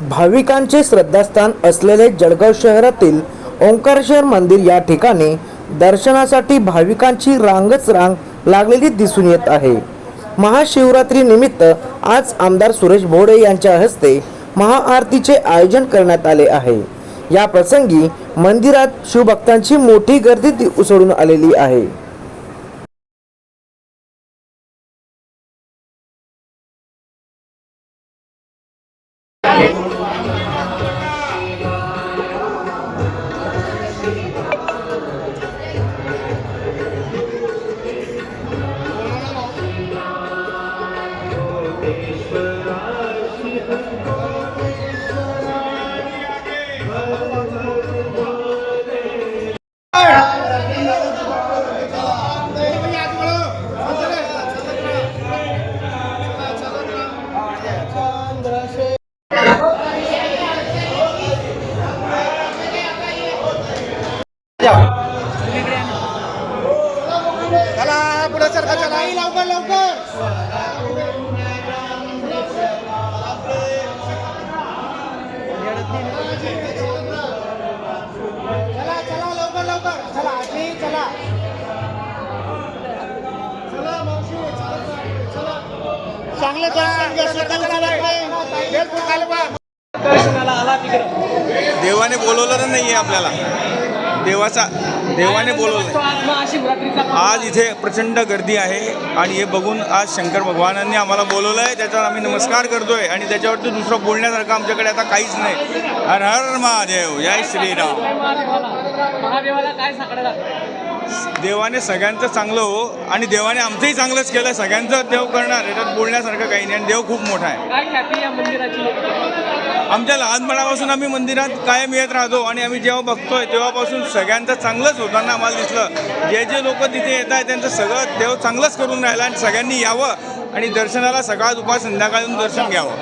भाविकांचे श्रद्धास्थान असलेले जळगाव शहरातील ओंकारेश्वर मंदिर या ठिकाणी दर्शनासाठी भाविकांची रांगच रांग लागलेली दिसून येत आहे. महाशिवरात्री निमित्त आज आमदार सुरेश भोडे यांच्या हस्ते महाआरतीचे आयोजन करण्यात आले आहे. या प्रसंगी मंदिरात शिवभक्तांची मोठी गर्दी उसळून आलेली आहे. चला पुढे सरका चला लवकर लवकर. चला चला लवकर चला आजी चला. चांगलं नाही. देवाने बोलवलं नाहीये आपल्याला. देवाचा देवाने बोलवलं आज इथे प्रचंड गर्दी आहे आणि हे बघून आज शंकर भगवानांनी आम्हाला बोलवलं आहे त्याच्यावर आम्ही नमस्कार करतोय आणि त्याच्यावरती दुसरं बोलण्यासारखं आमच्याकडे आता काहीच नाही. हर हर महादेव. जय श्रीराम. महादेवाला काय सांगणार देवाने सगळ्यांचं चांगलं हो आणि देवाने आमचंही चांगलंच केलं सगळ्यांचं देव करणार याच्यात बोलण्यासारखं काही नाही आणि देव खूप मोठा आहे. आमच्या लहानपणापासून आम्ही मंदिरात कायम येत राहतो आणि आम्ही जेव्हा बघतोय तेव्हापासून सगळ्यांचं चांगलंच होताना आम्हाला दिसलं. जे जे लोक तिथे येत आहेत त्यांचं सगळं देव चांगलंच करून राहिलं आणि सगळ्यांनी यावं आणि दर्शनाला सकाळ दुपार संध्याकाळ येऊन दर्शन घ्यावं.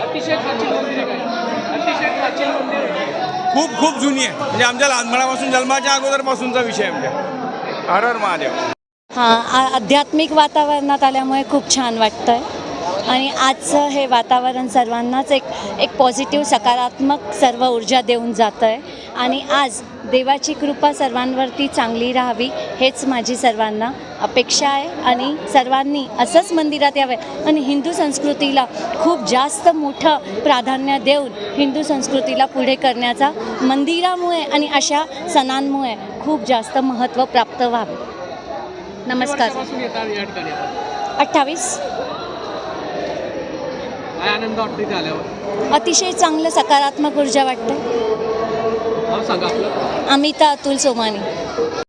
खूप खूप जुनी आहे. म्हणजे आमच्या लहानपणापासून जन्माच्या अगोदरपासूनचा विषय आहे आमच्या. हर हर महादेव. हां आ- आध्यात्मिक वातावरणात आल्यामुळे खूप छान वाटतं आहे आणि आजचं हे वातावरण सर्वांनाच एक एक पॉझिटिव्ह सकारात्मक सर्व ऊर्जा देऊन जातं आहे आणि आज देवाची कृपा सर्वांवरती चांगली राहावी हेच माझी सर्वांना अपेक्षा आहे. आणि सर्वांनी असंच मंदिरात यावे. आणि हिंदू संस्कृतीला खूप जास्त मोठं प्राधान्य देऊन हिंदू संस्कृतीला पुढे करण्याचा मंदिरामुळे आणि अशा सणांमुळे खूप जास्त महत्त्व प्राप्त व्हावे. नमस्कार. अठ्ठावीस. अतिशय चांगलं सकारात्मक ऊर्जा वाटते आपलं. अमिता अतुल सोमानी.